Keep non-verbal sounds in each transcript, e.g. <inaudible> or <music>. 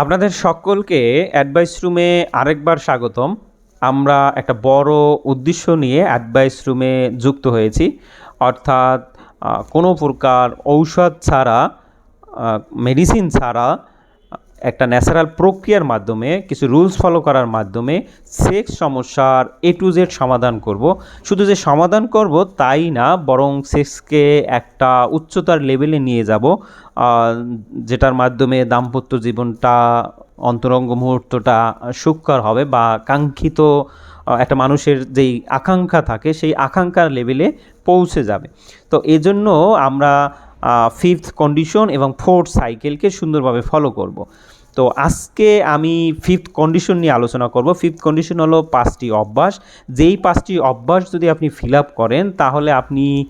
আপনাদের সকলকে অ্যাডভাইস রুমে আরেকবার স্বাগতম। আমরা একটা বড় উদ্দেশ্য নিয়ে অ্যাডভাইস রুমে যুক্ত হয়েছি। অর্থাৎ কোনো প্রকার ঔষধ ছাড়া মেডিসিন ছাড়া একটা ন্যাচারাল প্রক্রিয়ার মাধ্যমে, কিছু রুলস ফলো করার মাধ্যমে সেক্স সমস্যার এ টু জেড সমাধান করব। শুধু যে সমাধান করব তাই না, বরং সেক্সকে একটা উচ্চতার লেভেলে নিয়ে যাব যেটার মাধ্যমে দাম্পত্য জীবনটা, অন্তরঙ্গ মুহূর্তটা সুখকর হবে বা কাঙ্ক্ষিত একটা মানুষের যেই আকাঙ্ক্ষা থাকে, সেই আকাঙ্ক্ষার লেভেলে পৌঁছে যাবে। তো এজন্য আমরা ফিফথ কন্ডিশন এবং ফোর্থ সাইকেলকে সুন্দরভাবে ফলো করব। তো আজকে আমি ফিফথ কন্ডিশন নিয়ে আলোচনা করব। ফিফথ কন্ডিশন হলো পাঁচটি অভ্যাস। যেই পাঁচটি অভ্যাস যদি আপনি ফিল আপ করেন, তাহলে আপনি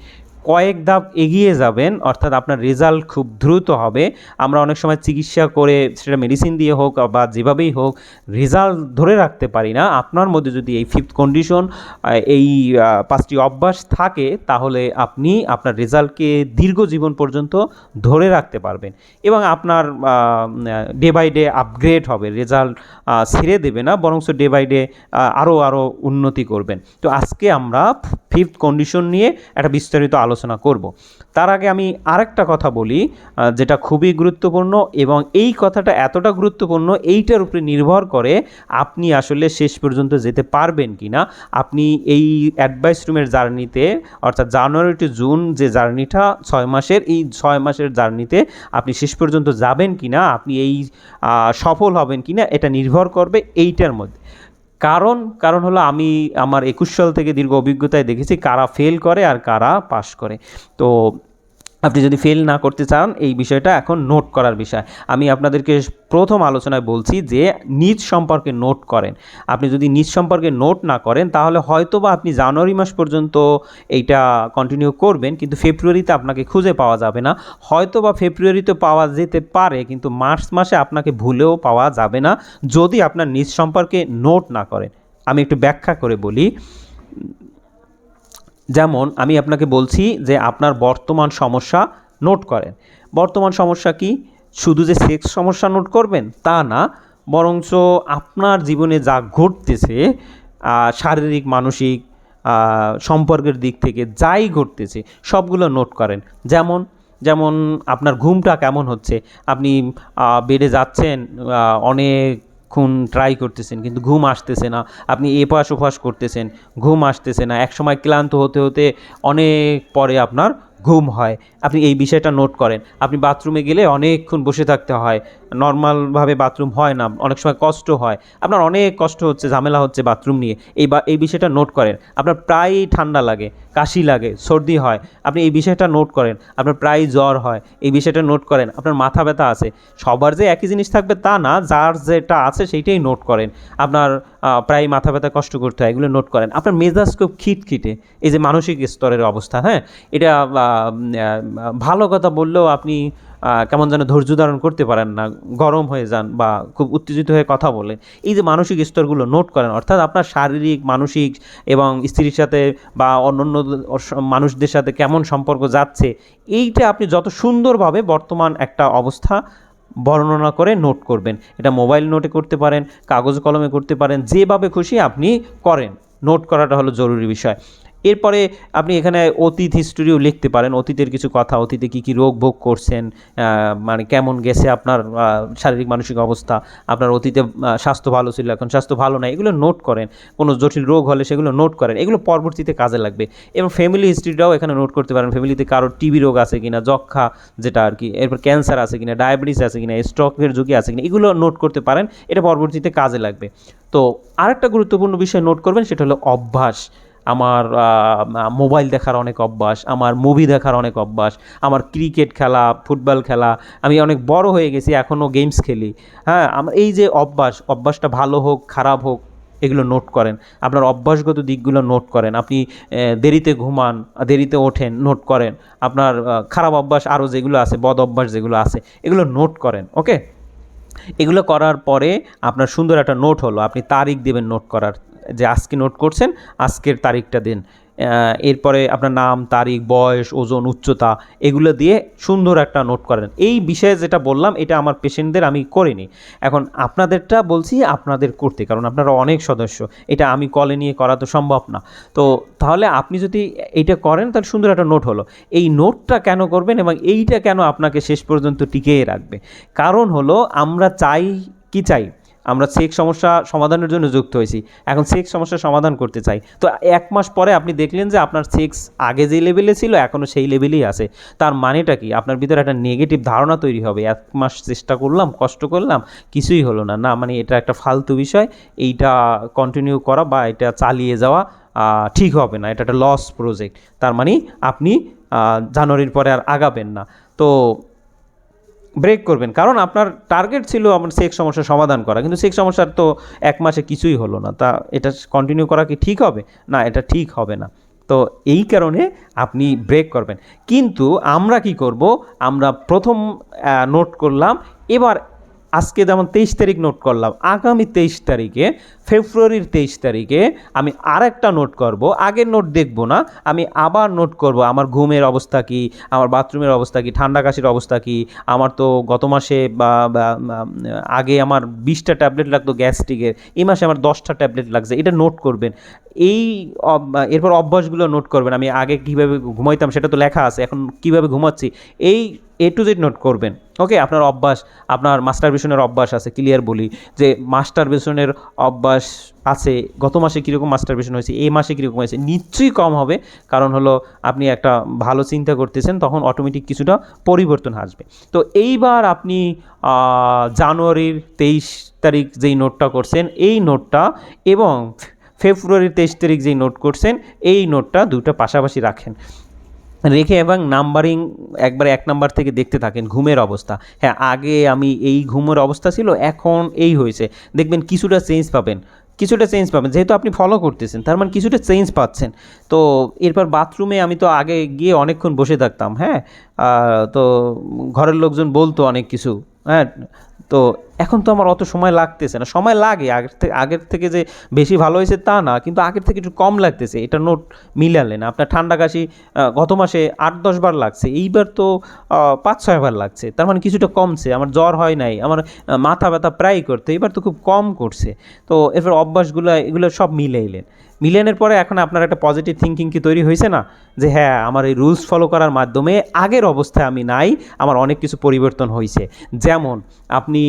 কয়েক ধাপ এগিয়ে যাবেন, অর্থাৎ আপনার রেজাল্ট খুব দ্রুত হবে। আমরা অনেক সময় চিকিৎসা করে সেটা মেডিসিন দিয়ে হোক বা যেভাবেই হোক, রেজাল্ট ধরে রাখতে পারি না। আপনার মধ্যে যদি এই ফিফথ কন্ডিশন এই পাঁচটি অভ্যাস থাকে, তাহলে আপনি আপনার রেজাল্টকে দীর্ঘ জীবন পর্যন্ত ধরে রাখতে পারবেন। এবং আপনার ডে বাই ডে আপগ্রেড হবে, রেজাল্ট ছেড়ে দেবে না বরঞ্চ ডে বাই ডে আরও আরও উন্নতি করবেন। তো আজকে আমরা ফিফথ কন্ডিশন নিয়ে একটা বিস্তারিত আলোচনা করব। তার আগে আমি আরেকটা কথা বলি যেটা খুবই গুরুত্বপূর্ণ এবং এই কথাটা এতটা গুরুত্বপূর্ণ, এইটার উপরে নির্ভর করে আপনি আসলে শেষ পর্যন্ত যেতে পারবেন কি না আপনি এই অ্যাডভাইস রুমের জার্নিতে অর্থাৎ জানুয়ারি টু জুন যে জার্নিটা ছয় মাসের, এই ছয় মাসের জার্নিতে আপনি শেষ পর্যন্ত যাবেন কি না আপনি এই সফল হবেন কি না এটা নির্ভর করবে এইটার মধ্যে। কারণ কারণ হলো আমি আমার একুশ সাল থেকে দীর্ঘ অভিজ্ঞতায় দেখেছি কারা ফেল করে আর কারা পাশ করে। তো আপনি যদি ফেল না করতে চান, এই বিষয়টা এখন নোট করার বিষয়। আমি আপনাদেরকে প্রথম আলোচনায় বলছি যে, নিজ সম্পর্কে নোট করেন। আপনি যদি নিজ সম্পর্কে নোট না করেন, তাহলে হয়তো বা আপনি জানুয়ারি মাস পর্যন্ত এইটা কন্টিনিউ করবেন, কিন্তু ফেব্রুয়ারিতে আপনাকে খুঁজে পাওয়া যাবে না। হয়তো বা ফেব্রুয়ারিতে পাওয়া যেতে পারে, কিন্তু মার্চ মাসে আপনাকে ভুলেও পাওয়া যাবে না, যদি আপনার নিজ সম্পর্কে নোট না করেন। আমি একটু ব্যাখ্যা করে বলি। যেমন আমি আপনাকে বলছি যে আপনার বর্তমান সমস্যা নোট করেন। বর্তমান সমস্যা কি? শুধু যে সেক্স সমস্যা নোট করবেন তা না বরঞ্চ আপনার জীবনে যা ঘটতেছে শারীরিক মানসিক সম্পর্কের দিক থেকে যাই ঘটতেছে সবগুলো নোট করেন। যেমন যেমন আপনার ঘুমটা কেমন হচ্ছে? আপনি বেডে যাচ্ছেন আহ, অনেকক্ষণ ট্রাই করতেছেন, কিন্তু ঘুম আসতেছে না। আপনি এপাশ ওপাশ করতেছেন, ঘুম আসতেছে না। একসময় ক্লান্ত হতে হতে অনেক পরে আপনার ঘুম হয়। আপনি এই বিষয়টা নোট করেন। আপনি বাথরুমে গেলে অনেকক্ষণ বসে থাকতে হয়। নর্মালভাবে বাথরুম হয় না, অনেক সময় কষ্ট হয়। আপনার অনেক কষ্ট হচ্ছে, ঝামেলা হচ্ছে বাথরুম নিয়ে। এই বা, এই বিষয়টা নোট করেন। আপনার প্রায়ই ঠান্ডা লাগে, কাশি লাগে, সর্দি হয়। আপনি এই বিষয়টা নোট করেন। আপনার প্রায় জ্বর হয়, এই বিষয়টা নোট করেন। আপনার মাথা ব্যথা আছে। সবার যে একই জিনিস থাকবে তা না, যার যেটা আছে সেইটাই নোট করেন। আপনার প্রায় মাথা ব্যথা কষ্ট করতে হয়, এগুলো নোট করেন। আপনার মেজাজ খুব খিটখিটে। এই যে মানসিক স্তরের অবস্থা হ্যাঁ? এটা ভালো কথা বললেও আপনি কেমন যেন ধৈর্য ধারণ করতে পারেন না, গরম হয়ে যান বা খুব উত্তেজিত হয়ে কথা বলেন। এই যে মানসিক স্তরগুলো নোট করেন, অর্থাৎ আপনার শারীরিক, মানসিক এবং স্ত্রীর সাথে বা অন্য অন্যান্য মানুষদের সাথে কেমন সম্পর্ক যাচ্ছে, এইটা আপনি যত সুন্দরভাবে বর্তমান একটা অবস্থা বর্ণনা করে নোট করবেন। এটা মোবাইল নোটে করতে পারেন, কাগজ কলমে করতে পারেন, যেভাবে খুশি আপনি করেন। নোট করাটা হলো জরুরি বিষয়। এরপরে আপনি এখানে অতীত হিস্টোরিও লিখতে পারেন। অতীতের কিছু কথা, অতীতে কী কী রোগ ভোগ করছেন মানে কেমন গেছে আপনার শারীরিক, মানসিক অবস্থা, আপনার অতীতে স্বাস্থ্য ভালো ছিল, এখন স্বাস্থ্য ভালো নাই, এগুলো নোট করেন। কোনো জটিল রোগ হলে সেগুলো নোট করেন। এগুলো পরবর্তীতে কাজে লাগবে। এবং ফ্যামিলি হিস্ট্রিটাও এখানে নোট করতে পারেন। ফ্যামিলিতে কারোর টিবি রোগ আছে কিনা যক্ষা যেটা আর কি, এরপর ক্যান্সার আছে কিনা ডায়াবেটিস আছে কিনা স্ট্রোকের ঝুঁকি আছে কিনা, এগুলো নোট করতে পারেন। এটা পরবর্তীতে কাজে লাগবে। তো আরেকটা গুরুত্বপূর্ণ বিষয় নোট করবেন, সেটা হলো অভ্যাস। আমার মোবাইল দেখার অনেক অভ্যাস, আমার মুভি দেখার অনেক অভ্যাস, আমার ক্রিকেট খেলা ফুটবল খেলা, আমি অনেক বড় হয়ে গেছি এখনও গেমস খেলি। হ্যাঁ আমার এই যে অভ্যাস, অভ্যাসটা ভালো হোক, খারাপ হোক, এগুলো নোট করেন। আপনার অভ্যাসগত দিকগুলো নোট করেন। আপনি দেরিতে ঘুমান, দেরিতে ওঠেন নোট করেন। আপনার খারাপ অভ্যাস আরও যেগুলো আছে, বদ অভ্যাস যেগুলো আছে, এগুলো নোট করেন ওকে এগুলো করার পরে আপনার সুন্দর একটা নোট হলো। আপনি তারিখ দেবেন নোট করার, যে আজকে নোট করছেন, আজকের তারিখটা দিন। এরপরে আপনার নাম, তারিখ, বয়স, ওজন, উচ্চতা, এগুলো দিয়ে সুন্দর একটা নোট করেন। এই বিষয়ে যেটা বললাম, এটা আমার পেশেন্টদের আমি করিনি। এখন আপনাদেরটা বলছি আপনাদের করতে, কারণ আপনারা অনেক সদস্য। এটা আমি কলে নিয়ে করা তো সম্ভব না। তো তাহলে আপনি যদি এইটা করেন, তাহলে সুন্দর একটা নোট হলো। এই নোটটা কেন করবেন এবং এইটা কেন আপনাকে শেষ পর্যন্ত টিকিয়ে রাখবে? কারণ হলো, আমরা চাই কি চাই? আমরা সেক্স সমস্যা সমাধানের জন্য যুক্ত হয়েছি। এখন সেক্স সমস্যা সমাধান করতে চাই। তো এক মাস পরে আপনি দেখলেন যে আপনার সেক্স আগে যে লেভেলে ছিল এখনও সেই লেভেলেই আছে। তার মানেটা কি? আপনার ভিতরে একটা নেগেটিভ ধারণা তৈরি হবে। এক মাস চেষ্টা করলাম, কষ্ট করলাম, কিছুই হলো না। না মানে এটা একটা ফালতু বিষয়। এইটা কন্টিনিউ করা বা এটা চালিয়ে যাওয়া ঠিক হবে না। এটা একটা লস প্রজেক্ট তার মানে আপনি জানুয়ারির পরে আর আগাবেন না। তো ব্রেক করবেন। কারণ আপনার টার্গেট ছিল আমার সেক্স সমস্যার সমাধান করা, কিন্তু সেক্স সমস্যার তো এক মাসে কিছুই হলো না। তা এটা কন্টিনিউ করা কি ঠিক হবে? না, এটা ঠিক হবে না। তো এই কারণে আপনি ব্রেক করবেন। কিন্তু আমরা কি করব? আমরা প্রথম নোট করলাম, এবার আজকে যেমন তেইশ তারিখ নোট করলাম, আগামী তেইশ তারিখে, ফেব্রুয়ারির তেইশ তারিখে আমি আরেকটা নোট করব। আগের নোট দেখব না, আমি আবার নোট করব। আমার ঘুমের অবস্থা কি? আমার বাথরুমের অবস্থা কি? ঠান্ডা কাশির অবস্থা কি? আমার তো গত মাসে বা আগে আমার বিশটা ট্যাবলেট লাগতো গ্যাস্ট্রিকের, এই মাসে আমার দশটা ট্যাবলেট লাগছে, এটা নোট করবেন। এই এরপর অভ্যাসগুলো নোট করবেন। আমি আগে কীভাবে ঘুমাইতাম সেটা তো লেখা আছে, এখন কীভাবে ঘুমাচ্ছি? এই এ টু জেড নোট করবেন। ওকে আপনার অভ্যাস, আপনার মাস্টার বেশনের অভ্যাস আছে ক্লিয়ার বলি, যে মাস্টার বেশনের অভ্যাস আছে, গত মাসে কীরকম মাস্টার বেশন হয়েছে, এই মাসে কীরকম হয়েছে, নিশ্চয়ই কম হবে। কারণ হলো, আপনি একটা ভালো চিন্তা করতেছেন, তখন অটোমেটিক কিছুটা পরিবর্তন আসবে। তো এইবার আপনি জানুয়ারির তেইশ তারিখ যেই নোটটা করছেন, এই নোটটা এবং ফেব্রুয়ারির তেইশ তারিখ যেই নোট করছেন, এই নোটটা দুটো পাশাপাশি রাখেন। রেখে এবং নাম্বারিং একবার এক নাম্বার থেকে দেখতে থাকেন ঘুমের অবস্থা। হ্যাঁ আগে আমি এই ঘুমের অবস্থা ছিল, এখন এই হয়েছে। দেখবেন কিছুটা চেঞ্জ পাবেন, কিছুটা চেঞ্জ পাবেন। যেহেতু আপনি ফলো করতেছেন, তার মানে কিছুটা চেঞ্জ পাচ্ছেন। তো এরপর বাথরুমে আমি তো আগে গিয়ে অনেকক্ষণ বসে থাকতাম হ্যাঁ? তো ঘরের লোকজন বলতো অনেক কিছু হ্যাঁ? তো এখন তো আমার অত সময় লাগতেছে না। সময় লাগে, আগের থেকে আগের থেকে যে বেশি ভালো হয়েছে তা না, কিন্তু আগের থেকে একটু কম লাগতেছে। এটা নোট মিলালেন আপনার ঠান্ডা কাশি গত মাসে আট, দশ বার লাগছে, এইবার তো পাঁচ, ছয় বার লাগছে। তার মানে কিছুটা কমছে। আমার জ্বর হয় নাই, আমার মাথা ব্যথা প্রায় করতে, এবার তো খুব কম করছে। তো এরপর অভ্যাসগুলো, এগুলো সব মিলাইলেন। মিলানের পরে এখন আপনার একটা পজিটিভ থিঙ্কিং কি তৈরি হয়েছে না? যে হ্যাঁ আমার এই রুলস ফলো করার মাধ্যমে আগের অবস্থায় আমি নাই, আমার অনেক কিছু পরিবর্তন হয়েছে। যেমন, আপনি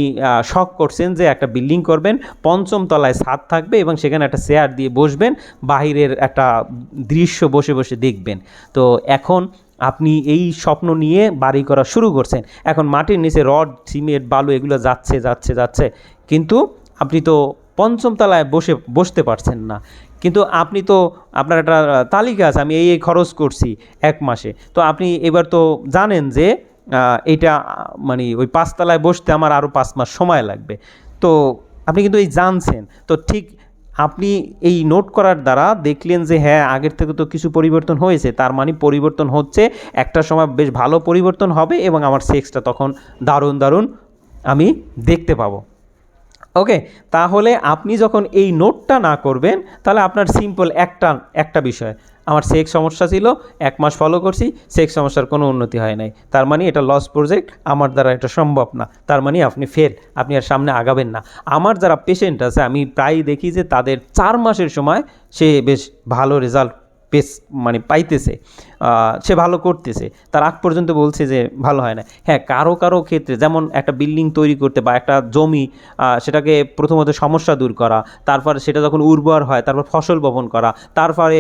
শখ করছেন যে একটা বিল্ডিং করবেন, পঞ্চম তলায় ছাদ থাকবে এবং সেখানে একটা চেয়ার দিয়ে বসবেন, বাহিরের একটা দৃশ্য বসে বসে দেখবেন। তো এখন আপনি এই স্বপ্ন নিয়ে বাড়ি করা শুরু করছেন। এখন মাটির নিচে রড, সিমেন্ট, বালু এগুলো যাচ্ছে যাচ্ছে যাচ্ছে। কিন্তু আপনি তো পঞ্চম তলায় বসে, বসতে পারছেন না। কিন্তু আপনি তো আপনার একটা তালিকা আছে, আমি এই এই খরচ করছি এক মাসে। তো আপনি এবার তো জানেন যে এটা মানে ওই পাঁচতলায় বসতে আমার আরও পাঁচ মাস সময় লাগবে। তো আপনি কিন্তু এই জানছেন। তো ঠিক আপনি এই নোট করার দ্বারা দেখলেন যে হ্যাঁ আগের থেকে তো কিছু পরিবর্তন হয়েছে, তার মানে পরিবর্তন হচ্ছে, একটা সময় বেশ ভালো পরিবর্তন হবে এবং আমার সেক্সটা তখন দারুণ দারুণ আমি দেখতে পাবো। ওকে? তাহলে আপনি যখন এই নোটটা না করবেন, তাহলে আপনার সিম্পল একটা একটা বিষয়। আমার সেক্স সমস্যা ছিল, এক মাস ফলো করছি সেক্স সমস্যার কোনো উন্নতি হয় নাই। তার মানে এটা লস প্রজেক্ট আমার দ্বারা এটা সম্ভব না। তার মানে আপনি ফেল আপনি আর সামনে আগাবেন না। আমার যারা পেশেন্ট আছে, আমি প্রায়ই দেখি যে তাদের চার মাসের সময় সে বেশ ভালো রেজাল্ট পেস মানে পাইতেছে। সে ভালো করতেছে। তার আগ পর্যন্ত বলছে যে ভালো হয় না। হ্যাঁ কারও কারও ক্ষেত্রে যেমন একটা বিল্ডিং তৈরি করতে বা একটা জমি সেটাকে প্রথমত সমস্যা দূর করা, তারপর সেটা যখন উর্বর হয়, তারপর ফসল বপন করা, তারপরে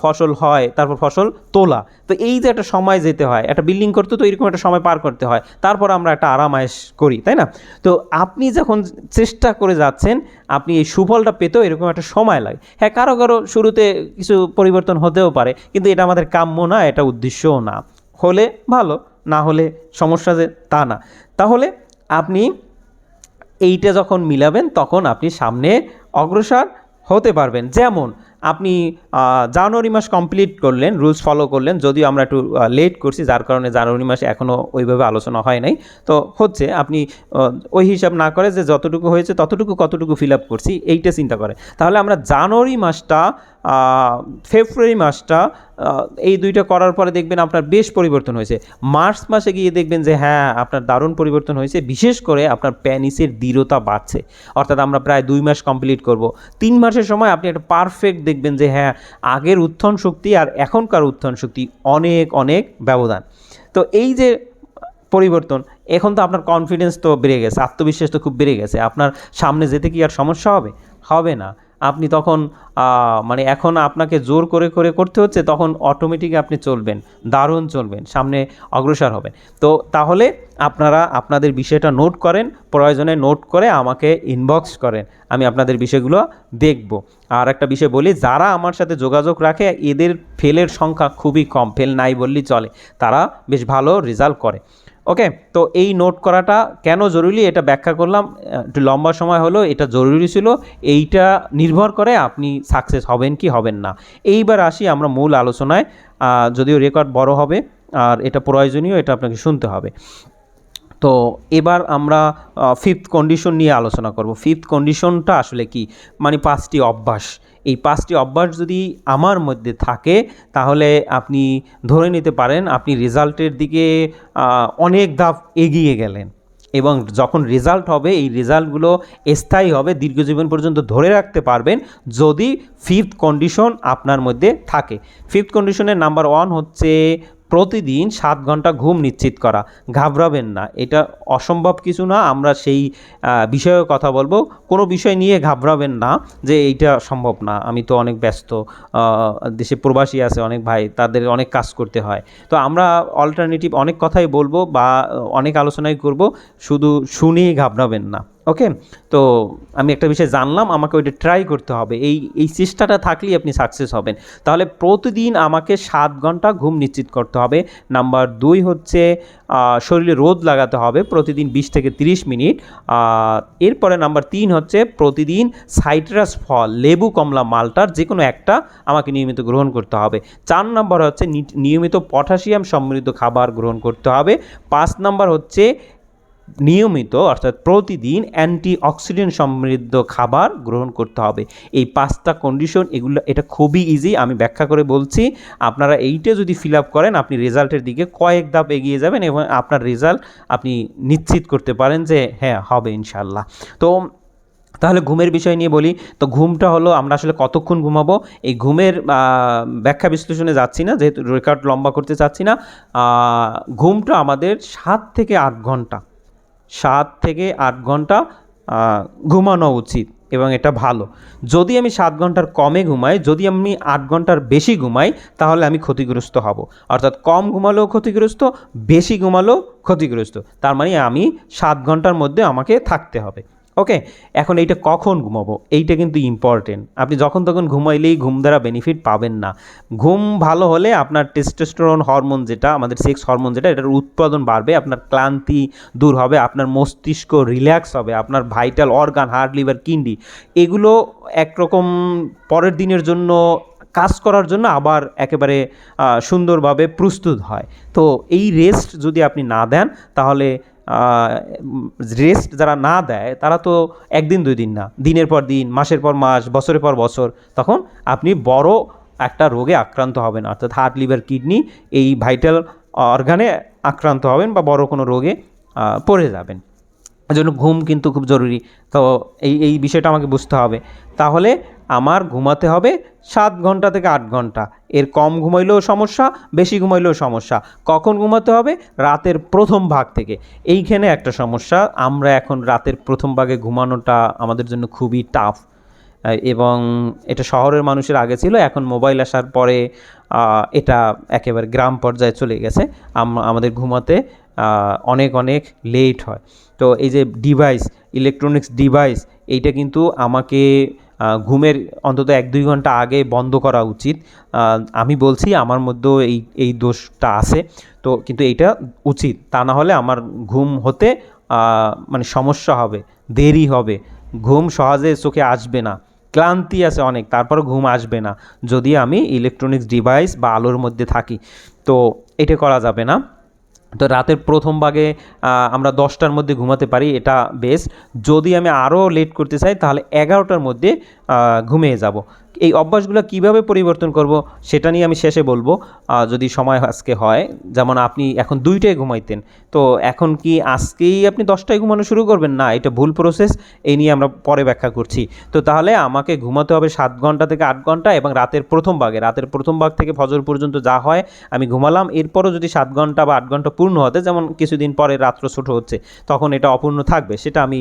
ফসল হয়, তারপর ফসল তোলা। তো এই যে একটা সময় যেতে হয়, একটা বিল্ডিং করতে তো এরকম একটা সময় পার করতে হয়, তারপর আমরা একটা আরামায়েশ করি, তাই না? তো আপনি যখন চেষ্টা করে যাচ্ছেন, আপনি এই সুফলটা পেতেও এরকম একটা সময় লাগে। হ্যাঁ কারও কারও শুরুতে কিছু পরিবর্তন হতেও পারে, কিন্তু এটা আমাদের কাম্য না, এটা উদ্দেশ্যও না। হলে ভালো, না হলে সমস্যা যে তা না। তাহলে আপনি এইটা যখন মিলাবেন, তখন আপনি সামনে অগ্রসর হতে পারবেন। যেমন আপনি জানুয়ারি মাস কমপ্লিট করলেন রুলস ফলো করলেন, যদিও আমরা একটু লেট করছি, যার কারণে জানুয়ারি মাসে এখনও ওইভাবে আলোচনা হয় নাই। তো হচ্ছে আপনি ওই হিসাব না করে যে যতটুকু হয়েছে, ততটুকু কতটুকু ফিল আপ করছি, এইটা চিন্তা করে। তাহলে আমরা জানুয়ারি মাসটা ফেব্রুয়ারি মাসটা এই দুইটা করার পরে দেখবেন আপনার বেশ পরিবর্তন হয়েছে। মার্চ মাসে গিয়ে দেখবেন যে হ্যাঁ আপনার দারুণ পরিবর্তন হয়েছে। বিশেষ করে আপনার প্যানিসের দৃঢ়তা বাড়ছে। অর্থাৎ আমরা প্রায় দুই মাস কমপ্লিট করব। তিন মাসের সময় আপনি একটা পারফেক্ট দেখবেন যে হ্যাঁ আগের উত্থান শক্তি আর এখনকার উত্থান শক্তি অনেক অনেক ব্যবধান। তো এই যে পরিবর্তন, এখন তো আপনার কনফিডেন্স তো বেড়ে গেছে, আত্মবিশ্বাস তো খুব বেড়ে গেছে। আপনার সামনে যেতে কি আর সমস্যা হবে? হবে না। আপনি তখন মানে এখন আপনাকে জোর করে করে করতে হচ্ছে, তখন অটোমেটিক আপনি চলবেন, দারুণ চলবেন, সামনে অগ্রসর হবেন। তো তাহলে আপনারা আপনাদের বিষয়টা নোট করেন, প্রয়োজনে নোট করে আমাকে ইনবক্স করেন, আমি আপনাদের বিষয়গুলো দেখব। আর একটা বিষয় বলি, যারা আমার সাথে যোগাযোগ রাখে, এদের ফেলের সংখ্যা খুবই কম ফেল নাই বললেই চলে, তারা বেশ ভালো রেজাল্ট করে। ওকে, তো এই নোট করাটা কেন জরুরি এটা ব্যাখ্যা করলাম। একটু লম্বা সময় হলো, এটা জরুরি ছিল। এইটা নির্ভর করে আপনি সাকসেস হবেন কি হবেন না। এইবার আসি আমরা মূল আলোচনায়। যদিও রেকর্ড বড় হবে, আর এটা প্রয়োজনীয়, এটা আপনাকে শুনতে হবে। তো এবার আমরা ফিফথ কন্ডিশন নিয়ে আলোচনা করব। ফিফথ কন্ডিশনটা আসলে কি? মানে পাঁচটি অভ্যাস। এই পাঁচটি অভ্যাস যদি আমার মধ্যে থাকে, তাহলে আপনি ধরে নিতে পারেন আপনি রেজাল্টের দিকে অনেক ধাপ এগিয়ে গেলেন। এবং যখন রেজাল্ট হবে, এই রেজাল্টগুলো স্থায়ী হবে, দীর্ঘজীবন পর্যন্ত ধরে রাখতে পারবেন যদি ফিফথ কন্ডিশন আপনার মধ্যে থাকে। ফিফথ কন্ডিশনের নাম্বার ওয়ান হচ্ছে প্রতিদিন সাত ঘণ্টা ঘুম নিশ্চিত করা। ঘাবড়াবেন না। এটা অসম্ভব কিছু না। আমরা সেই বিষয়ে কথা বলব। কোনো বিষয় নিয়ে ঘাবড়াবেন না যে এইটা সম্ভব না। আমি তো অনেক ব্যস্ত দেশে প্রবাসী আছে অনেক ভাই, তাদের অনেক কাজ করতে হয়। তো আমরা অল্টারনেটিভ অনেক কথাই বলব বা অনেক আলোচনাই করব। শুধু শুনেই ঘাবড়াবেন না। ওকে তো আমি একটা বিষয় জানলাম, আমাকে ওইটা ট্রাই করতে হবে। এই এই চেষ্টাটা থাকলেই আপনি সাকসেস হবেন। তাহলে প্রতিদিন আমাকে সাত ঘণ্টা ঘুম নিশ্চিত করতে হবে। নাম্বার দুই হচ্ছে শরীরে রোদ লাগাতে হবে প্রতিদিন বিশ থেকে তিরিশ মিনিট। এরপরে নাম্বার তিন হচ্ছে প্রতিদিন সাইট্রাস ফল, লেবু, কমলা, মালটার যে কোনো একটা আমাকে নিয়মিত গ্রহণ করতে হবে। চার নম্বর হচ্ছে নিয়মিত পটাশিয়াম সমৃদ্ধ খাবার গ্রহণ করতে হবে। পাঁচ নম্বর হচ্ছে নিয়মিত, অর্থাৎ প্রতিদিন অ্যান্টি অক্সিডেন্ট সমৃদ্ধ খাবার গ্রহণ করতে হবে। এই পাঁচটা কন্ডিশন এগুলো, এটা খুবই ইজি আমি ব্যাখ্যা করে বলছি। আপনারা এইটা যদি ফিল আপ করেন, আপনি রেজাল্টের দিকে কয়েক ধাপ এগিয়ে যাবেন এবং আপনার রেজাল্ট আপনি নিশ্চিত করতে পারেন যে হ্যাঁ হবে ইনশাল্লাহ তো, তাহলে ঘুমের বিষয় নিয়ে বলি। তো, ঘুমটা হলো, আমরা আসলে কতক্ষণ ঘুমাবো? এই ঘুমের ব্যাখ্যা বিশ্লেষণে যাচ্ছি না, যেহেতু রেকর্ড লম্বা করতে চাচ্ছি না। ঘুমটা আমাদের সাত থেকে আট ঘণ্টা সাত থেকে আট ঘণ্টা ঘুমানো উচিত এবং এটা ভালো। যদি আমি সাত ঘণ্টার কমে ঘুমাই, যদি আমি আট ঘণ্টার বেশি ঘুমাই, তাহলে আমি ক্ষতিগ্রস্ত হব। অর্থাৎ কম ঘুমালেও ক্ষতিগ্রস্ত, বেশি ঘুমালেও ক্ষতিগ্রস্ত। তার মানে আমি সাত ঘণ্টার মধ্যে আমাকে থাকতে হবে। ওকে এখন এইটা কখন ঘুমাবো? এইটা কিন্তু ইম্পর্টেন্ট আপনি যখন তখন ঘুমাইলেই ঘুম দ্বারা বেনিফিট পাবেন না। ঘুম ভালো হলে আপনার টেস্টোস্টেরন হরমোন যেটা, আমাদের সেক্স হরমোন যেটা, এটার উৎপাদন বাড়বে, আপনার ক্লান্তি দূর হবে, আপনার মস্তিষ্ক রিল্যাক্স হবে, আপনার vital organ heart liver kidney এগুলো একরকম পরের দিনের জন্য কাজ করার জন্য আবার একেবারে সুন্দরভাবে প্রস্তুত হয়। তো এই রেস্ট যদি আপনি না দেন, তাহলে রেস্ট যারা না দেয়, তারা তো একদিন, দুই দিন না। দিনের পর দিন, মাসের পর মাস, বছরের পর বছর, তখন আপনি বড় একটা রোগে আক্রান্ত হবেন। অর্থাৎ হার্ট লিভার কিডনি এই ভাইটাল অর্গানে আক্রান্ত হবেন বা বড় কোনো রোগে পড়ে যাবেন। এজন্য ঘুম কিন্তু খুব জরুরি। তো এই এই বিষয়টা আমাকে বুঝতে হবে। তাহলে আমার ঘুমাতে হবে সাত ঘণ্টা থেকে আট ঘণ্টা। এর কম ঘুমাইলেও সমস্যা, বেশি ঘুমাইলেও সমস্যা। কখন ঘুমাতে হবে? রাতের প্রথম ভাগ থেকে। এইখানে একটা সমস্যা, আমরা এখন রাতের প্রথম ভাগে ঘুমানোটা আমাদের জন্য খুবই টাফ এবং এটা শহরের মানুষের আগে ছিল, এখন মোবাইল আসার পরে এটা একেবারে গ্রাম পর্যায়ে চলে গেছে। আম- আমাদের ঘুমাতে অনেক অনেক লেট হয়। তো এই যে ডিভাইস ইলেকট্রনিক্স ডিভাইস এইটা কিন্তু আমাকে ঘুমের অন্তত এক দুই ঘণ্টা আগে বন্ধ করা উচিত। আমি বলছি আমার মধ্যেও এই এই দোষটা আছে, তো কিন্তু এইটা উচিত। তা না হলে আমার ঘুম হতে মানে সমস্যা হবে, দেরি হবে। ঘুম সহজে চোখে আসবে না, ক্লান্তি আছে অনেক তারপরে ঘুম আসবে না। যদি আমি ইলেকট্রনিক্স ডিভাইস বা আলোর মধ্যে থাকি, তো এটা করা যাবে না। তো রাতের প্রথম ভাগে আমরা দশটার মধ্যে ঘুমাতে পারি, এটা বেস্ট যদি আমি আরও লেট করতে চাই, তাহলে এগারোটার মধ্যে ঘুমিয়ে যাব। এই অভ্যাসগুলো কীভাবে পরিবর্তন করব সেটা নিয়ে আমি শেষে বলব। যদি সময় আজকে হয়, যেমন আপনি এখন দুইটায় ঘুমাইতেন, তো এখন কি আজকেই আপনি দশটায় ঘুমানো শুরু করবেন? না, এটা ভুল প্রসেস এই নিয়ে আমরা পরে ব্যাখ্যা করছি। তো তাহলে আমাকে ঘুমাতে হবে সাত ঘণ্টা থেকে আট ঘণ্টা এবং রাতের প্রথম ভাগে। রাতের প্রথম ভাগ থেকে ফজর পর্যন্ত যা হয়, আমি ঘুমালাম। এরপরও যদি সাত ঘণ্টা বা আট ঘণ্টা পূর্ণ হতে, যেমন কিছুদিন পরে রাত্র ছোটো হচ্ছে, তখন এটা অপূর্ণ থাকবে। সেটা আমি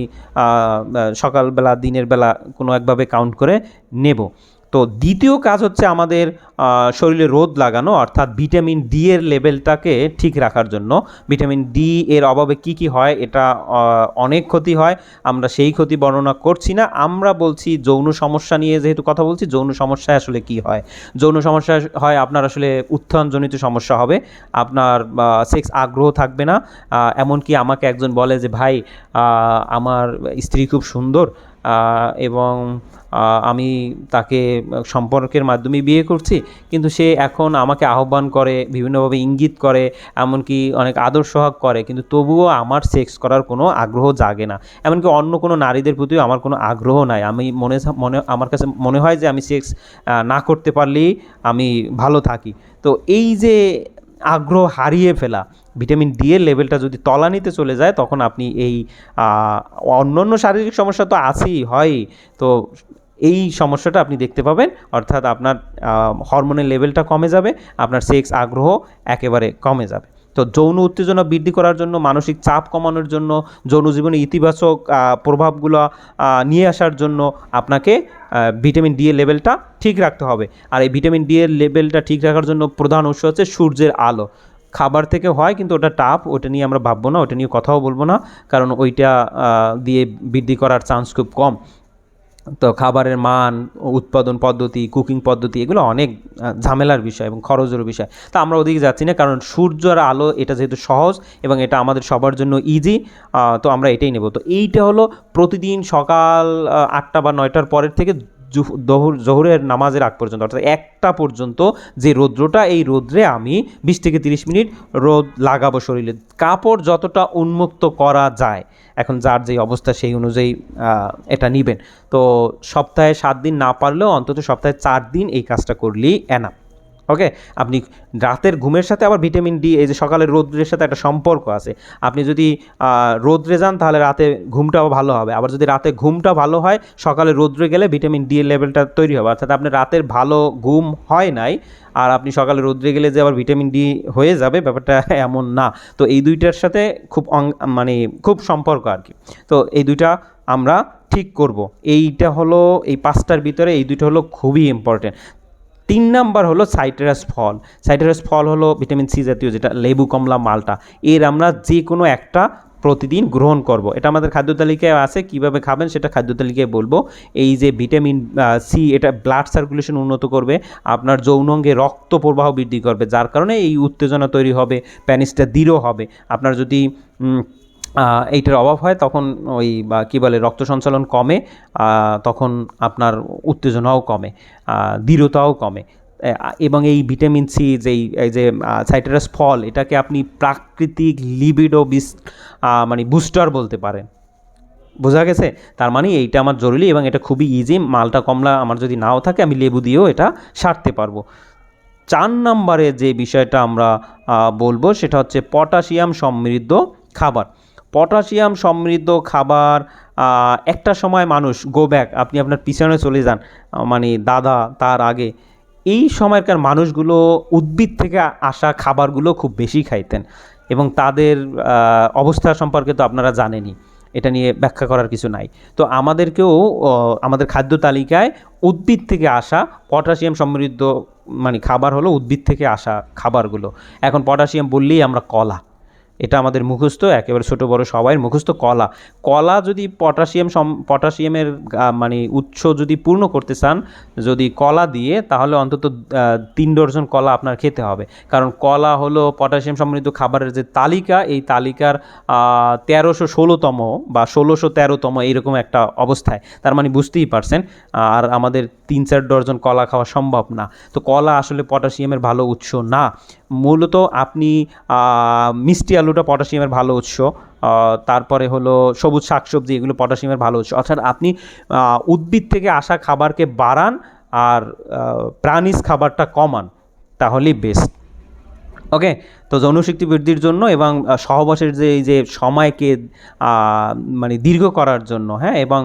সকালবেলা, দিনের বেলা কোনো একভাবে কাউন্ট করে নেব। তো দ্বিতীয় কাজ হচ্ছে আমাদের শরীরে রোদ লাগানো, অর্থাৎ ভিটামিন ডি এর লেভেলটাকে ঠিক রাখার জন্য। ভিটামিন ডি এর অভাবে কি কি হয় এটা অনেক ক্ষতি হয়, আমরা সেই ক্ষতি বর্ণনা করছি না। আমরা বলছি যৌন সমস্যা নিয়ে যেহেতু কথা বলছি, যৌন সমস্যায় আসলে কি হয়? যৌন সমস্যা হয় আপনার আসলে উত্থানজনিত সমস্যা হবে, আপনার সেক্স আগ্রহ থাকবে না। এমনকি আমাকে একজন বলে যে, ভাই আমার স্ত্রী খুব সুন্দর এবং আমি তাকে সম্পর্কের মাধ্যমে বিয়ে করছি। কিন্তু সে এখন আমাকে আহ্বান করে, বিভিন্নভাবে ইঙ্গিত করে, এমনকি অনেক আদর সোহাগ করে। কিন্তু তবুও আমার সেক্স করার কোনো আগ্রহ জাগে না। এমনকি অন্য কোনো নারীদের প্রতিও আমার কোনো আগ্রহ নাই। আমি মনে মনে, আমার কাছে মনে হয় যে আমি সেক্স না করতে পারলেই আমি ভালো থাকি। তো এই যে আগ্রহ হারিয়ে ফেলা। ভিটামিন ডি এর লেভেলটা যদি তলানিতে চলে যায়, তখন আপনি এই অন্য অন্য শারীরিক সমস্যা তো আছেই, হয়। তো এই সমস্যাটা আপনি দেখতে পাবেন। অর্থাৎ আপনার হরমোনের লেভেলটা কমে যাবে, আপনার সেক্স আগ্রহ একেবারে কমে যাবে। তো যৌন উত্তেজনা বৃদ্ধি করার জন্য, মানসিক চাপ কমানোর জন্য, যৌন জীবনে ইতিবাচক প্রভাবগুলো নিয়ে আসার জন্য আপনাকে ভিটামিন ডি এর লেভেলটা ঠিক রাখতে হবে। আর এই ভিটামিন ডি এর লেভেলটা ঠিক রাখার জন্য প্রধান উৎস হচ্ছে সূর্যের আলো। খাবার থেকে হয়, কিন্তু ওটা টাপ ওটা নিয়ে আমরা ভাববো না, ওটা নিয়ে কথাও বলব না, কারণ ওইটা দিয়ে বৃদ্ধি করার চান্স খুব কম। তো খাবারের মান, উৎপাদন পদ্ধতি কুকিং পদ্ধতি, এগুলো অনেক ঝামেলার বিষয় এবং খরচের বিষয়। তো আমরা ওদিকে যাচ্ছি না, কারণ সূর্য আর আলো এটা যেহেতু সহজ এবং এটা আমাদের সবার জন্য ইজি তো আমরা এটাই নেব। তো এইটা হলো প্রতিদিন সকাল আটটা বা নয়টার পরের থেকে জুহ- দহুর জহুরের নামাজের আগ পর্যন্ত, অর্থাৎ একটা পর্যন্ত যে রৌদ্রটা, এই রৌদ্রে আমি বিশ থেকে তিরিশ মিনিট রোদ লাগাবো শরীরে। কাপড় যতটা উন্মুক্ত করা যায়, এখন যার যেই অবস্থা সেই অনুযায়ী এটা নিবেন। তো সপ্তাহে সাত দিন না পারলেও অন্তত সপ্তাহে চার দিন এই কাজটা করলেই এনা ওকে আপনি রাতের ঘুমের সাথে আবার ভিটামিন ডি এই যে সকালের রৌদ্রের সাথে একটা সম্পর্ক আছে। আপনি যদি রৌদ্রে যান, তাহলে রাতে ঘুমটাও ভালো হবে। আবার যদি রাতে ঘুমটা ভালো হয়, সকালে রৌদ্রে গেলে ভিটামিন ডি এর লেভেলটা তৈরি হবে। অর্থাৎ আপনার রাতের ভালো ঘুম হয় নাই, আর আপনি সকালে রৌদ্রে গেলে যে আবার ভিটামিন ডি হয়ে যাবে, ব্যাপারটা <laughs> এমন না। তো এই দুইটার সাথে খুব মানে খুব সম্পর্ক আর কি। তো এই দুইটা আমরা ঠিক করব। এইটা হলো, এই পাঁচটার ভিতরে এই দুইটা হলো খুবই ইম্পর্টেন্ট তিন নাম্বার হলো সাইট্রাস ফল। সাইট্রাস ফল হলো ভিটামিন সি জাতীয়, যেটা লেবু, কমলা, মালটা। এর আমরা যে কোনো একটা প্রতিদিন গ্রহণ করব। এটা আমাদের খাদ্য তালিকায় আছে, কীভাবে খাবেন সেটা খাদ্য তালিকায় বলব। এই যে ভিটামিন সি, এটা ব্লাড সার্কুলেশন উন্নত করবে, আপনার যৌনাঙ্গে রক্ত প্রবাহ বৃদ্ধি করবে, যার কারণে এই উত্তেজনা তৈরি হবে, প্যানিসটা দৃঢ় হবে। আপনার যদি এইটার অভাব হয়, তখন ওই বা কী বলে, রক্ত সঞ্চালন কমে তখন আপনার উত্তেজনাও কমে দৃঢ়তাও কমে। এবং এই ভিটামিন সি যেই, এই যে সাইটারাস ফল, এটাকে আপনি প্রাকৃতিক লিবিডো বিস মানে বুস্টার বলতে পারেন। বোঝা গেছে? তার মানে এইটা আমার জরুরি এবং এটা খুবই ইজি মালটা কমলা আমার যদি নাও থাকে, আমি লেবু দিয়েও এটা সারতে পারব। চার নম্বরে যে বিষয়টা আমরা বলব, সেটা হচ্ছে পটাশিয়াম সমৃদ্ধ খাবার। পটাশিয়াম সমৃদ্ধ খাবার একটা সময় মানুষ গো ব্যাক আপনি আপনার পিছনে চলে যান মানে দাদা তার আগে, এই সময়কার মানুষগুলো উদ্ভিদ থেকে আসা খাবারগুলো খুব বেশি খাইতেন এবং তাদের অবস্থা সম্পর্কে তো আপনারা জানেনই, এটা নিয়ে ব্যাখ্যা করার কিছু নাই। তো আমাদেরকেও আমাদের খাদ্য তালিকায় উদ্ভিদ থেকে আসা, পটাশিয়াম সমৃদ্ধ মানে খাবার হলো উদ্ভিদ থেকে আসা খাবারগুলো। এখন পটাশিয়াম বললেই আমরা কলা। এটা আমাদের মুখস্থ, একেবারে ছোট বড় সবাই মুখস্থ কলা। কলা যদি পটাশিয়াম সম, পটাশিয়ামের মানে উৎস যদি পূর্ণ করতে চান, যদি কলা দিয়ে, তাহলে অন্তত তিন ডজন কলা আপনার খেতে হবে। কারণ কলা হলো পটাশিয়াম সমৃদ্ধ খাবারের যে তালিকা, এই তালিকার তেরোশো ষোলোতম বা ষোলোশো তেরোতম এইরকম একটা অবস্থায়। তার মানে বুঝতেই পারছেন, আর আমাদের তিন চার ডজন কলা খাওয়া সম্ভব না। তো কলা আসলে পটাশিয়ামের ভালো উৎস না। মূলত আপনি মিষ্টি আলু আলুটা পটাশিয়ামের ভালো উৎস তারপরে হলো সবুজ শাকসবজি, এগুলো পটাশিয়ামের ভালো উৎস। অর্থাৎ আপনি উদ্ভিদ থেকে আসা খাবারকে বাড়ান আর প্রাণীজ খাবারটা কমান, তাহলেই বেস্ট ওকে তো যৌনশক্তি বৃদ্ধির জন্য এবং সহবাসের যে, এই যে সময়কে মানে দীর্ঘ করার জন্য হ্যাঁ? এবং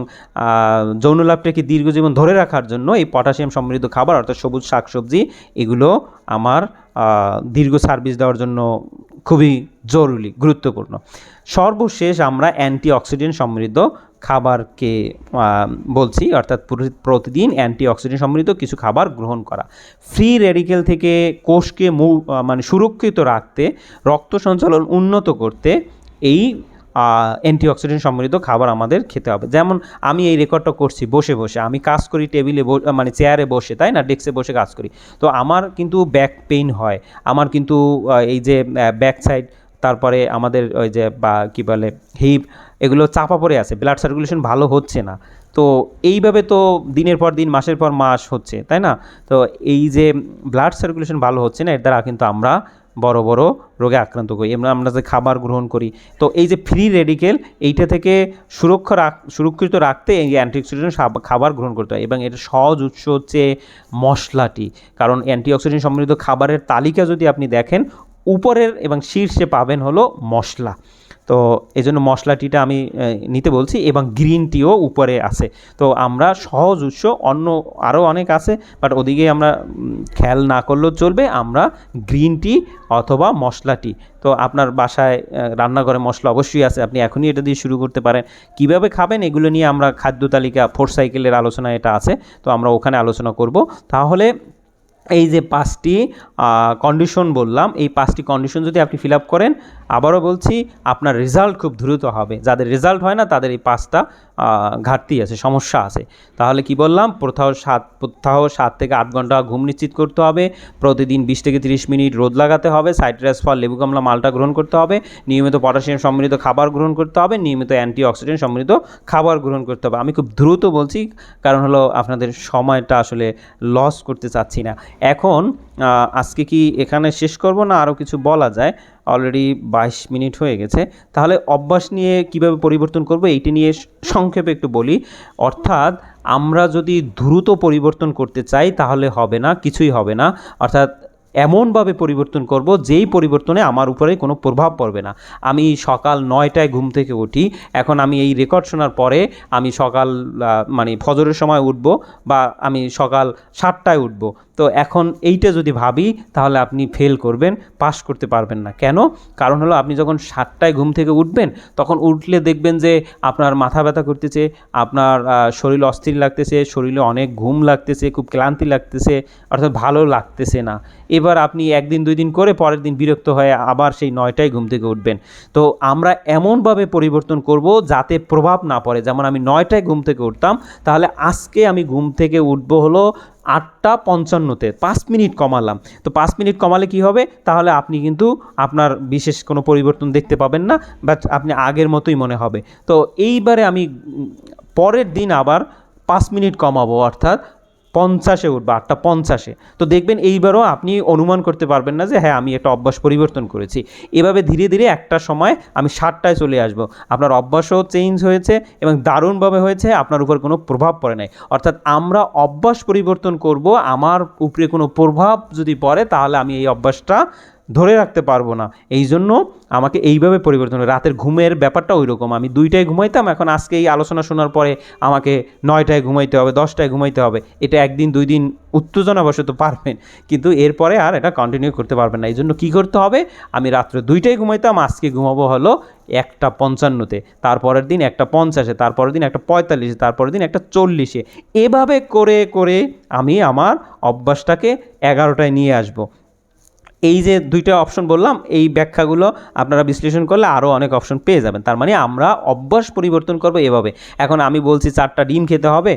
যৌন লাভটাকে দীর্ঘ জীবন ধরে রাখার জন্য এই পটাশিয়াম সমৃদ্ধ খাবার, অর্থাৎ সবুজ শাকসবজি, এগুলো আমার দীর্ঘ সার্ভিস দেওয়ার জন্য খুবই জরুরি, গুরুত্বপূর্ণ। সর্বশেষ আমরা অ্যান্টিঅক্সিডেন্ট সমৃদ্ধ খাবারকে বলছি, অর্থাৎ প্রতিদিন অ্যান্টিঅক্সিডেন্ট সমৃদ্ধ কিছু খাবার গ্রহণ করা। ফ্রি রেডিকেল থেকে কোষকে মানে সুরক্ষিত রাখতে, রক্ত সঞ্চালন উন্নত করতে এই অ্যান্টিঅক্সিডেন্ট সমৃদ্ধ খাবার আমাদের খেতে হবে। যেমন আমি এই রেকর্ডটা করছি, বসে বসে। আমি কাজ করি টেবিলে মানে চেয়ারে বসে, তাই না? ডেস্কে বসে কাজ করি। তো আমার কিন্তু ব্যাক পেইন হয়। আমার কিন্তু এই যে ব্যাক সাইড তারপরে আমাদের ওই যে, বা কী বলে হিপ এগুলো চাপা পড়ে আছে। ব্লাড সার্কুলেশন ভালো হচ্ছে না। তো এইভাবে তো দিনের পর দিন, মাসের পর মাস হচ্ছে, তাই না? তো এই যে ব্লাড সার্কুলেশন ভালো হচ্ছে না, এর দ্বারা কিন্তু আমরা বড় বড় রোগে আক্রান্ত করি। এমনি আমরা যে খাবার গ্রহণ করি। তো এই যে ফ্রি রেডিকেল এইটা থেকে সুরক্ষা রাখ, সুরক্ষিত রাখতে এই অ্যান্টিঅক্সিডেন্ট খাবার গ্রহণ করতে হয় এবং এর সহজ উৎস হচ্ছে মশলাটি। কারণ অ্যান্টিঅক্সিডেন্ট সমৃদ্ধ খাবারের তালিকা যদি আপনি দেখেন, উপরের এবং শীর্ষে পাবেন হলো মশলা। তো এই জন্য মশলাটিটা আমি নিতে বলছি এবং গ্রিন টিও উপরে আছে। তো আমরা সহজ উৎস, অন্য আরও অনেক আছে বাট ওদিকে আমরা খেয়াল না করলেও চলবে, আমরা গ্রিন টি অথবা মশলা টি। তো আপনার বাসায় রান্নাঘরে মশলা অবশ্যই আছে, আপনি এখনই এটা দিয়ে শুরু করতে পারেন। কীভাবে খাবেন এগুলো নিয়ে আমরা খাদ্য তালিকা ফোর সাইকেলের আলোচনা এটা আছে, তো আমরা ওখানে আলোচনা করব। তাহলে এই যে পাঁচটি কন্ডিশন বললাম, এই পাঁচটি কন্ডিশন যদি আপনি ফিল আপ করেন, আবারও বলছি, আপনার রেজাল্ট খুব দ্রুত হবে। যাদের রেজাল্ট হয় না, তাদের এই পাঁচটা ঘাটতি আছে, সমস্যা আছে। তাহলে কি বললাম? প্রথাহ সাত প্রত্যাহ সাত থেকে আট ঘণ্টা ঘুম নিশ্চিত করতে হবে, প্রতিদিন বিশ থেকে তিরিশ মিনিট রোদ লাগাতে হবে সাইট্রাস ফল, লেবু, কমলা, মালটা গ্রহণ করতে হবে, নিয়মিত পটাশিয়াম সমৃদ্ধ খাবার গ্রহণ করতে হবে, নিয়মিত অ্যান্টি অক্সিডেন্ট সমৃদ্ধ খাবার গ্রহণ করতে হবে। আমি খুব দ্রুত বলছি, কারণ হলো আপনাদের সময়টা আসলে লস করতে চাচ্ছি না। এখন আজকে কি এখানে শেষ করব না আরও কিছু বলা যায়? অলরেডি বাইশ মিনিট হয়ে গেছে। তাহলে অভ্যাস নিয়ে কীভাবে পরিবর্তন করব এইটি নিয়ে সংক্ষেপে একটু বলি। অর্থাৎ আমরা যদি দ্রুত পরিবর্তন করতে চাই তাহলে হবে না, কিছুই হবে না। অর্থাৎ এমনভাবে পরিবর্তন করব যেই পরিবর্তনে আমার উপরে কোনো প্রভাব পড়বে না। আমি সকাল নয়টায় ঘুম থেকে উঠি, এখন আমি এই রেকর্ড শোনার পরে আমি সকাল মানে ফজরের সময় উঠব বা আমি সকাল সাতটায় উঠব। তো এখন এইটা যদি ভাবি, তাহলে আপনি ফেল করবেন পাস করতে পারবেন না। কেন? কারণ হলো আপনি যখন সাতটায় ঘুম থেকে উঠবেন, তখন উঠলে দেখবেন যে আপনার মাথা ব্যথা করতেছে, আপনার শরীর অস্থির লাগতেছে, শরীরে অনেক ঘুম লাগতেছে, খুব ক্লান্তি লাগতেছে, অর্থাৎ ভালো লাগতেছে না। এবার আপনি একদিন, দুই দিন করে পরের দিন বিরক্ত হয়ে আবার সেই নয়টায় ঘুম থেকে উঠবেন। তো আমরা এমনভাবে পরিবর্তন করব যাতে প্রভাব না পড়ে। যেমন আমি নয়টায় ঘুম থেকে উঠতাম, তাহলে আজকে আমি ঘুম থেকে উঠবো হলো আটটা পঞ্চান্নতে পাঁচ মিনিট কমালাম। তো পাঁচ মিনিট কমালে কি হবে? তাহলে আপনি কিন্তু আপনার বিশেষ কোনো পরিবর্তন দেখতে পাবেন না বাট আপনি আগের মতোই মনে হবে। তো এইবারে আমি পরের দিন আবার পাঁচ মিনিট কমাবো, অর্থাৎ পঞ্চাশে উঠবে, আটটা পঞ্চাশে। তো দেখবেন এইবারও আপনি অনুমান করতে পারবেন না যে হ্যাঁ আমি একটা অভ্যাস পরিবর্তন করেছি। এভাবে ধীরে ধীরে একটা সময় আমি ষাটটায় চলে আসব। আপনার অভ্যাসও চেঞ্জ হয়েছে এবং দারুণভাবে হয়েছে, আপনার উপর কোনো প্রভাব পড়ে নাই। অর্থাৎ আমরা অভ্যাস পরিবর্তন করব, আমার উপরে কোনো প্রভাব যদি পড়ে, তাহলে আমি এই অভ্যাসটা ধরে রাখতে পারব না। এই জন্য আমাকে এইভাবে পরিবর্তন। রাতের ঘুমের ব্যাপারটা ওই রকম আমি দুইটায় ঘুমাইতাম, এখন আজকে এই আলোচনা শোনার পরে আমাকে নয়টায় ঘুমাইতে হবে, দশটায় ঘুমাইতে হবে। এটা একদিন, দুই দিন উত্তেজনাবশত পারবেন। কিন্তু এরপরে আর এটা কন্টিনিউ করতে পারবেন না। এই জন্য কী করতে হবে? আমি রাত্রে দুইটায় ঘুমাইতাম, আজকে ঘুমাবো হলো একটা পঞ্চান্নতে। তারপরের দিন একটা পঞ্চাশে, তারপরের দিন একটা পঁয়তাল্লিশে, তারপরের দিন একটা চল্লিশে। এভাবে করে করে আমি আমার অভ্যাসটাকে এগারোটায় নিয়ে আসব। এই যে দুইটা অপশন বললাম, এই ব্যাখ্যাগুলো আপনারা বিশ্লেষণ করলে আরও অনেক অপশন পেয়ে যাবেন। তার মানে আমরা অভ্যাস পরিবর্তন করব এভাবে। এখন আমি বলছি চারটা ডিম খেতে হবে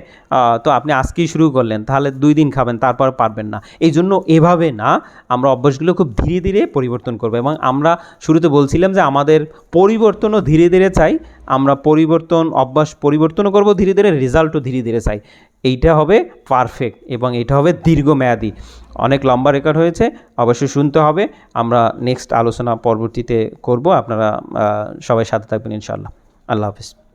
তো আপনি আজকেই শুরু করলেন, তাহলে দুই দিন খাবেন, তারপর পারবেন না। এই জন্য এভাবে না আমরা অভ্যাসগুলো খুব ধীরে ধীরে পরিবর্তন করব এবং আমরা শুরুতে বলছিলাম যে আমাদের পরিবর্তনও ধীরে ধীরে চাই আমরা পরিবর্তন, অভ্যাস পরিবর্তনও করব ধীরে ধীরে, রেজাল্টও ধীরে ধীরে চাই। এইটা হবে পারফেক্ট এবং এটা হবে দীর্ঘমেয়াদী। অনেক লম্বা রেকর্ড হয়েছে, অবশ্যই শুনতে হবে। আমরা নেক্সট আলোচনা পরবর্তীতে করব। আপনারা সবাই সাথে থাকবেন ইনশাআল্লাহ। আল্লাহ হাফিজ।